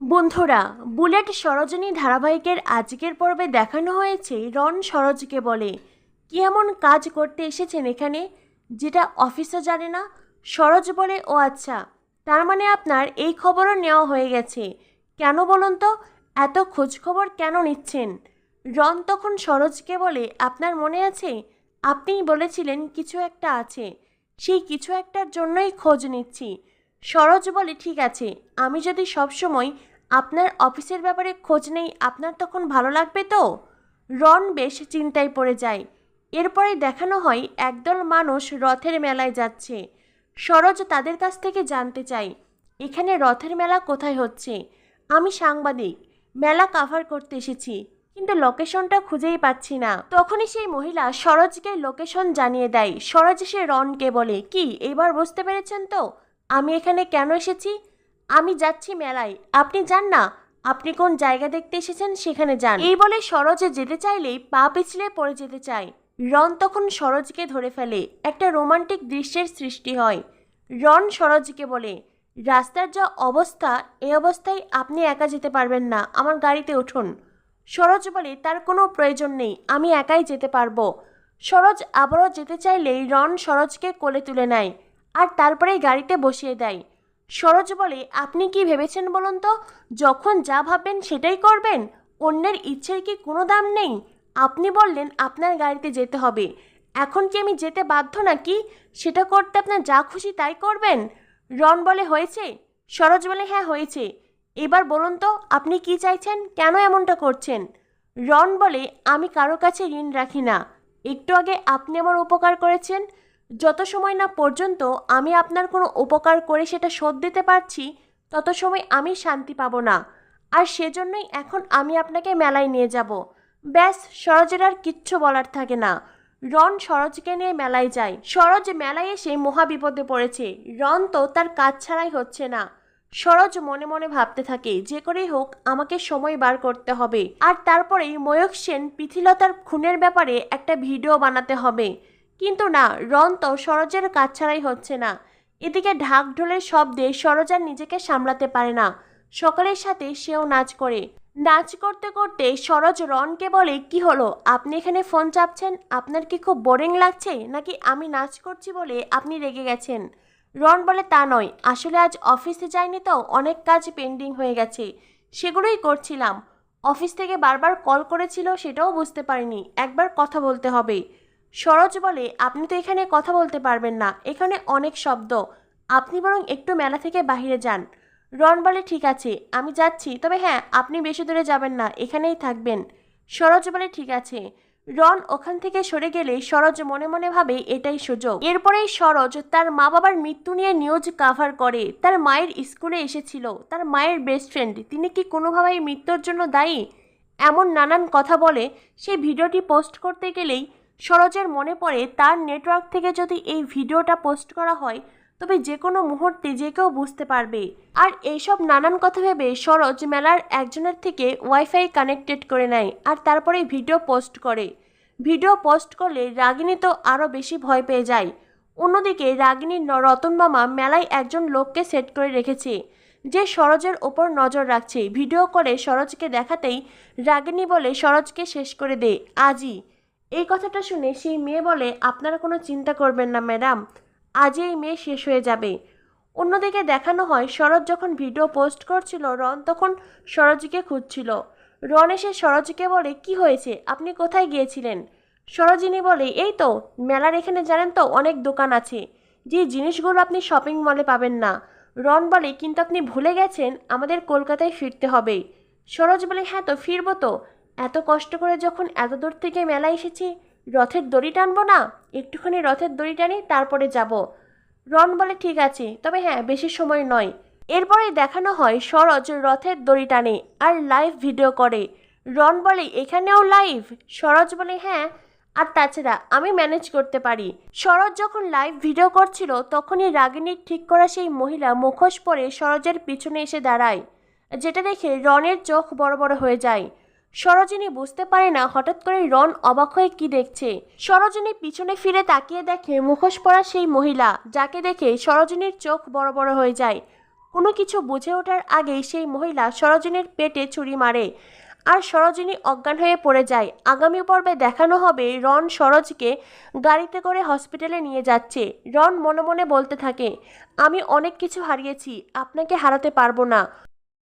বন্ধুরা, বুলেট সরোজিনী ধারাবাহিকের আজকের পর্বে দেখানো হয়েছে রন সরোজকে বলে। কি এমন কাজ করতে এসেছেন এখানে, যেটা অফিসে জানে না, সরোজ বলে, ও আচ্ছা তার মানে আপনার এই খবরও নেওয়া হয়ে গেছে। কেন বলুন তো, এত খোঁজ খবর কেন নিচ্ছেন? রন তখন সরোজকে বলে, আপনার মনে আছে? আপনিই বলেছিলেন কিছু একটা আছে, সেই কিছু একটার জন্যই খোঁজ নিচ্ছি। সরোজ বলে, ঠিক আছে, আমি যদি সবসময় আপনার অফিসের ব্যাপারে খোঁজ নেই, আপনার তখন ভালো লাগবে তো? রন বেশ চিন্তায় পড়ে যায়। এরপরে দেখানো হয়, একদল মানুষ রথের মেলায় যাচ্ছে। সরোজ তাদের কাছ থেকে জানতে চাই, এখানে রথের মেলা কোথায় হচ্ছে? আমি সাংবাদিক, মেলা কাভার করতে এসেছি, কিন্তু লোকেশনটা খুঁজেই পাচ্ছি না। তখনই সেই মহিলা সরোজকে লোকেশন জানিয়ে দেয়। সরোজ সে রনকে বলে, কি, এবার বুঝতে পেরেছেন তো? আমি এখানে কেন এসেছি? আমি যাচ্ছি মেলায়। আপনি যান না। আপনি কোন জায়গা দেখতে এসেছেন সেখানে যান। এই বলে সরোজে যেতে চাইলেই পা পিছলে পড়ে যেতে চায়। রন তখন সরোজকে ধরে ফেলে। একটা রোমান্টিক দৃশ্যের সৃষ্টি হয়। রন সরোজকে বলে, রাস্তার যা অবস্থা, এ অবস্থায় আপনি একা যেতে পারবেন না। আমার গাড়িতে উঠুন। সরোজ বলে, তার কোনো প্রয়োজন নেই। আমি একাই যেতে পারব। সরোজ আবারও যেতে চাইলেই রন সরোজকে কোলে তুলে নেয়। আর তারপরেই গাড়িতে বসিয়ে দেয়। সরোজ বলে আপনি কি ভেবেছেন বলুন তো? যখন যা ভাববেন সেটাই করবেন? অন্যের ইচ্ছের কি কোনো দাম নেই? আপনি বললেন আপনার গাড়িতে যেতে হবে। এখন কি আমি যেতে বাধ্য নাকি? সেটা করতে আপনার যা খুশি তাই করবেন? রন বলে, হয়েছে। সরোজ বলে হ্যাঁ হয়েছে। এবার বলুন তো, আপনি কি চাইছেন? কেন এমনটা করছেন? রন বলে, আমি কারও কাছে ঋণ রাখি না। একটু আগে আপনি আমার উপকার করেছেন। যত সময় না পর্যন্ত আমি আপনার কোনো উপকার করে সেটা শোধ দিতে পারছি, তত সময় আমি শান্তি পাবো না। আর সেজন্যই এখন আমি আপনাকে মেলায় নিয়ে যাব। ব্যাস, সরজের আর কিচ্ছু বলার থাকে না। রন সরোজকে নিয়ে মেলায় যায়। সরোজ মেলায় এসে মহাবিপদে পড়েছে। রন তো তার কাজ ছাড়াই হচ্ছে না। সরোজ মনে মনে ভাবতে থাকে, যে করেই হোক, আমাকে সময় বার করতে হবে। আর তারপরেই ময়ূক সেন পিথিলতার খুনের ব্যাপারে একটা ভিডিও বানাতে হবে। কিন্তু না রন তো সরোজের কাজ ছাড়াই হচ্ছে না। এদিকে ঢাক ঢোলের শব্দে সরোজ নিজেকে সামলাতে পারে না। সকলের সাথে সেও নাচ করে। নাচ করতে করতে সরোজ রনকে বলে, কি হলো? আপনি এখানে ফোন চাপছেন? আপনার কি খুব বোরিং লাগছে? নাকি আমি নাচ করছি বলে আপনি রেগে গেছেন? রন বলে, তা নয়। আসলে আজ অফিসে যাইনি তো, অনেক কাজ পেন্ডিং হয়ে গেছে। সেগুলোই করছিলাম। অফিস থেকে বারবার কল করেছিল, সেটাও বুঝতে পারিনি। একবার কথা বলতে হবে। সরোজ বলে, আপনি তো এখানে কথা বলতে পারবেন না। এখানে অনেক শব্দ। আপনি বরং একটু মেলা থেকে বাহিরে যান। রন বলে, ঠিক আছে, আমি যাচ্ছি। তবে হ্যাঁ আপনি বেশি দূরে যাবেন না, এখানেই থাকবেন। সরোজ বলে, ঠিক আছে। রন ওখান থেকে সরে গেলে সরোজ মনে মনে ভাবে, এটাই সুযোগ। এরপরেই সরোজ তার মা বাবার মৃত্যু নিয়ে নিউজ কাভার করে। তার মায়ের স্কুলে এসেছিল। তার মায়ের বেস্ট ফ্রেন্ড তিনি কি কোনোভাবেই মৃত্যুর জন্য দায়ী? এমন নানান কথা বলে। সেই ভিডিওটি পোস্ট করতে গেলেই সরোজের মনে পড়ে তার নেটওয়ার্ক থেকে যদি এই ভিডিওটা পোস্ট করা হয়, তবে যে কোনো মুহূর্তে যে কেউ বুঝতে পারবে। আর এইসব নানান কথা ভেবে সরোজ মেলার একজনের থেকে ওয়াইফাই কানেক্টেড করে নেয় আর তারপরে ভিডিও পোস্ট করে। ভিডিও পোস্ট করলে রাগিনী তো আরও বেশি ভয় পেয়ে যায়। অন্যদিকে রাগিনীর রতন মামা মেলায় একজন লোককে সেট করে রেখেছে, যে সরোজের ওপর নজর রাখছে। ভিডিও করে সরোজকে দেখাতেই রাগিনী বলে, সরোজকে শেষ করে দে, আজই। এই কথাটা শুনে সেই মেয়ে বলে, আপনারা কোনো চিন্তা করবেন না, ম্যাডাম। আজই এই মেয়ে শেষ হয়ে যাবে। অন্যদিকে দেখানো হয় সরোজ যখন ভিডিও পোস্ট করছিল, রন তখন সরোজকে খুঁজছিল। রন এসে সরোজকে বলে, কি হয়েছে? আপনি কোথায় গিয়েছিলেন? সরোজিনী বলে, এই তো, মেলার এখানে জানেন তো, অনেক দোকান আছে। যে জিনিসগুলো আপনি শপিং মলে পাবেন না। রন বলে, কিন্তু আপনি ভুলে গেছেন, আমাদের কলকাতায় ফিরতে হবে। সরোজ বলে হ্যাঁ তো, ফিরবো তো। এত কষ্ট করে যখন এত দূর থেকে মেলা এসেছি, রথের দড়ি টানবো না? একটুখানি রথের দড়ি টানি, তারপরে যাব। রন বলে, ঠিক আছে। তবে হ্যাঁ বেশি সময় নয়। এরপরে দেখানো হয় সরজ রথের দড়ি টানে আর লাইভ ভিডিও করে। রন বলে, এখানেও লাইভ সরোজ বলে হ্যাঁ। আর তাছাড়া আমি ম্যানেজ করতে পারি। সরজ যখন লাইভ ভিডিও করছিল, তখনই রাগিনীর ঠিক করা সেই মহিলা মুখোশ পরে সরোজের পিছনে এসে দাঁড়ায়, যেটা দেখে রনের চোখ বড় বড় হয়ে যায়। সরোজিনী বুঝতে পারে না, হঠাৎ করে রন অবাক হয়ে কি দেখছে। সরোজিনী পিছনে ফিরে তাকিয়ে দেখে মুখোশ পরা সেই মহিলা, যাকে দেখে সরোজিনীর চোখ বড় বড় হয়ে যায়। কোনো কিছু বুঝে ওঠার আগেই সেই মহিলা সরোজিনীর পেটে ছুরি মারে আর সরোজিনী অজ্ঞান হয়ে পড়ে যায়। আগামী পর্বে দেখানো হবে রন সরোজকে গাড়িতে করে হসপিটালে নিয়ে যাচ্ছে। রন মনে মনে বলতে থাকে, আমি অনেক কিছু হারিয়েছি, আপনাকে হারাতে পারব না।